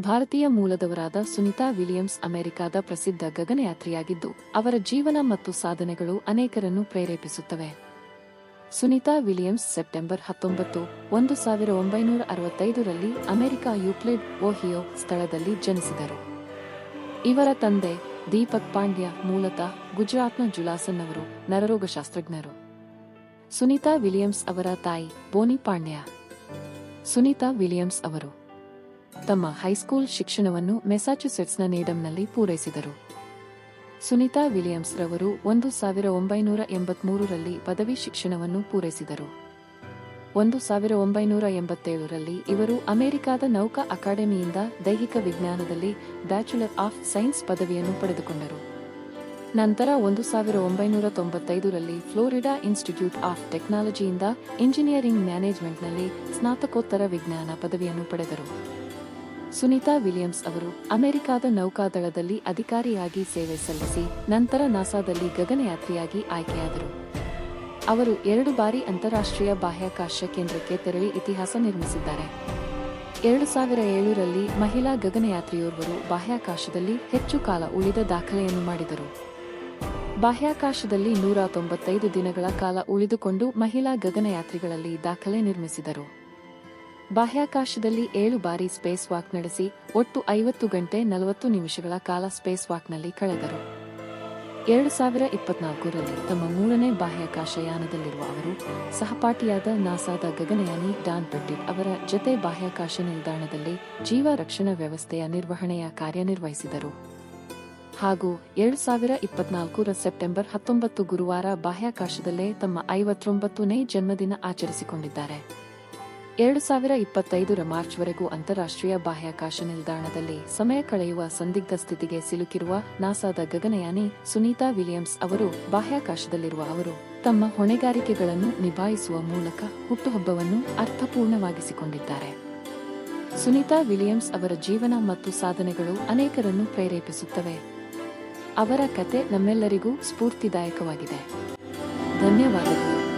ಭಾರತೀಯ ಮೂಲದವರಾದ ಸುನಿತಾ ವಿಲಿಯಮ್ಸ್ ಅಮೆರಿಕಾದ ಪ್ರಸಿದ್ಧ ಗಗನಯಾತ್ರಿಯಾಗಿದ್ದು, ಅವರ ಜೀವನ ಮತ್ತು ಸಾಧನೆಗಳು ಅನೇಕರನ್ನು ಪ್ರೇರೇಪಿಸುತ್ತವೆ. ಸುನಿತಾ ವಿಲಿಯಮ್ಸ್ ಸೆಪ್ಟೆಂಬರ್ ಹತ್ತೊಂಬತ್ತು, ಒಂದು ಸಾವಿರ ಒಂಬೈನೂರ ಅರವತ್ತೈದರಲ್ಲಿ ಅಮೆರಿಕ ಯೂಕ್ಲಿಡ್ ಓಹಿಯೋ ಸ್ಥಳದಲ್ಲಿ ಜನಿಸಿದರು. ಇವರ ತಂದೆ ದೀಪಕ್ ಪಾಂಡ್ಯ ಮೂಲತಃ ಗುಜರಾತ್ನ ಜುಲಾಸನ್ ಅವರು ನರರೋಗಶಾಸ್ತ್ರಜ್ಞರು ಸುನಿತಾ ವಿಲಿಯಮ್ಸ್ ಅವರ ತಾಯಿ ಬೋನಿ ಪಾಂಡ್ಯ. ಸುನಿತಾ ವಿಲಿಯಮ್ಸ್ ಅವರು ತಮ್ಮ ಹೈಸ್ಕೂಲ್ ಶಿಕ್ಷಣವನ್ನು ಮೆಸಾಚುಸೆಟ್ಸ್ನ ನೇಡಂನಲ್ಲಿ ಪೂರೈಸಿದರು. ಸುನಿತಾ ವಿಲಿಯಮ್ಸ್ ರವರು ಒಂದು ಸಾವಿರ ಒಂಬೈನೂರ ಎಂಬತ್ಮೂರರಲ್ಲಿ ಪದವಿ ಶಿಕ್ಷಣವನ್ನು ಪೂರೈಸಿದರು. ಒಂದು ಸಾವಿರ ಒಂಬೈನೂರ ಎಂಬತ್ತೇಳರಲ್ಲಿ ಇವರು ಅಮೆರಿಕಾದ ನೌಕಾ ಅಕಾಡೆಮಿಯಿಂದ ದೈಹಿಕ ವಿಜ್ಞಾನದಲ್ಲಿ ಬ್ಯಾಚುಲರ್ ಆಫ್ ಸೈನ್ಸ್ ಪದವಿಯನ್ನು ಪಡೆದುಕೊಂಡರು. ನಂತರ ಒಂದು ಸಾವಿರ ಒಂಬೈನೂರ ತೊಂಬತ್ತೈದರಲ್ಲಿ ಫ್ಲೋರಿಡಾ ಇನ್ಸ್ಟಿಟ್ಯೂಟ್ ಆಫ್ ಟೆಕ್ನಾಲಜಿಯಿಂದ ಇಂಜಿನಿಯರಿಂಗ್ ಮ್ಯಾನೇಜ್ಮೆಂಟ್ನಲ್ಲಿ ಸ್ನಾತಕೋತ್ತರ ವಿಜ್ಞಾನ ಪದವಿಯನ್ನು ಪಡೆದರು. ಸುನೀತಾ ವಿಲಿಯಮ್ಸ್ ಅವರು ಅಮೆರಿಕಾದ ನೌಕಾದಳದಲ್ಲಿ ಅಧಿಕಾರಿಯಾಗಿ ಸೇವೆ ಸಲ್ಲಿಸಿ ನಂತರ ನಾಸಾದಲ್ಲಿ ಗಗನಯಾತ್ರಿಯಾಗಿ ಆಯ್ಕೆಯಾದರು. ಅವರು ಎರಡು ಬಾರಿ ಅಂತಾರಾಷ್ಟ್ರೀಯ ಬಾಹ್ಯಾಕಾಶ ಕೇಂದ್ರಕ್ಕೆ ತೆರಳಿ ಇತಿಹಾಸ ನಿರ್ಮಿಸಿದ್ದಾರೆ. ಎರಡು ಸಾವಿರ ಏಳರಲ್ಲಿ ಮಹಿಳಾ ಗಗನಯಾತ್ರಿಯೋರ್ವರು ಬಾಹ್ಯಾಕಾಶದಲ್ಲಿ ಹೆಚ್ಚು ಕಾಲ ಉಳಿದ ದಾಖಲೆಯನ್ನು ಮಾಡಿದರು. ಬಾಹ್ಯಾಕಾಶದಲ್ಲಿ ನೂರ ತೊಂಬತ್ತೈದು ದಿನಗಳ ಕಾಲ ಉಳಿದುಕೊಂಡು ಮಹಿಳಾ ಗಗನಯಾತ್ರಿಗಳಲ್ಲಿ ದಾಖಲೆ ನಿರ್ಮಿಸಿದರು. ಬಾಹ್ಯಾಕಾಶದಲ್ಲಿ ಏಳು ಬಾರಿ ಸ್ಪೇಸ್ ವಾಕ್ ನಡೆಸಿ ಒಟ್ಟು ಐವತ್ತು ಗಂಟೆ ನಲವತ್ತು ನಿಮಿಷಗಳ ಕಾಲ ಸ್ಪೇಸ್ ವಾಕ್ನಲ್ಲಿ ಕಳೆದರು. ಎರಡು ಸಾವಿರ ಇಪ್ಪತ್ನಾಲ್ಕರಲ್ಲಿ ತಮ್ಮ ಮೂರನೇ ಬಾಹ್ಯಾಕಾಶ ಯಾನದಲ್ಲಿರುವ ಅವರು ಸಹಪಾಠಿಯಾದ ನಾಸಾದ ಗಗನಯಾನಿ ಡಾನ್ ಪೆಟ್ಟಿಟ್ ಅವರ ಜತೆ ಬಾಹ್ಯಾಕಾಶ ನಿಲ್ದಾಣದಲ್ಲಿ ಜೀವ ರಕ್ಷಣಾ ವ್ಯವಸ್ಥೆಯ ನಿರ್ವಹಣೆಯ ಕಾರ್ಯನಿರ್ವಹಿಸಿದರು ಹಾಗೂ ಎರಡು ಸಾವಿರ ಇಪ್ಪತ್ನಾಲ್ಕರ ಸೆಪ್ಟೆಂಬರ್ ಹತ್ತೊಂಬತ್ತು ಗುರುವಾರ ಬಾಹ್ಯಾಕಾಶದಲ್ಲೇ ತಮ್ಮ ಐವತ್ತೊಂಬತ್ತನೇ ಜನ್ಮದಿನ ಆಚರಿಸಿಕೊಂಡಿದ್ದಾರೆ. ಎರಡು ಸಾವಿರ ಇಪ್ಪತ್ತೈದರ ಮಾರ್ಚ್ವರೆಗೂ ಅಂತಾರಾಷ್ಟ್ರೀಯ ಬಾಹ್ಯಾಕಾಶ ನಿಲ್ದಾಣದಲ್ಲಿ ಸಮಯ ಕಳೆಯುವ ಸಂದಿಗ್ಧ ಸ್ಥಿತಿಗೆ ಸಿಲುಕಿರುವ ನಾಸಾದ ಗಗನಯಾನಿ ಸುನೀತಾ ವಿಲಿಯಮ್ಸ್ ಅವರು ಬಾಹ್ಯಾಕಾಶದಲ್ಲಿರುವ ಅವರು ತಮ್ಮ ಹೊಣೆಗಾರಿಕೆಗಳನ್ನು ನಿಭಾಯಿಸುವ ಮೂಲಕ ಹುಟ್ಟುಹಬ್ಬವನ್ನು ಅರ್ಥಪೂರ್ಣವಾಗಿಸಿಕೊಂಡಿದ್ದಾರೆ. ಸುನೀತಾ ವಿಲಿಯಮ್ಸ್ ಅವರ ಜೀವನ ಮತ್ತು ಸಾಧನೆಗಳು ಅನೇಕರನ್ನು ಪ್ರೇರೇಪಿಸುತ್ತವೆ. ಅವರ ಕತೆ ನಮ್ಮೆಲ್ಲರಿಗೂ ಸ್ಫೂರ್ತಿದಾಯಕವಾಗಿದೆ. ಧನ್ಯವಾದಗಳು.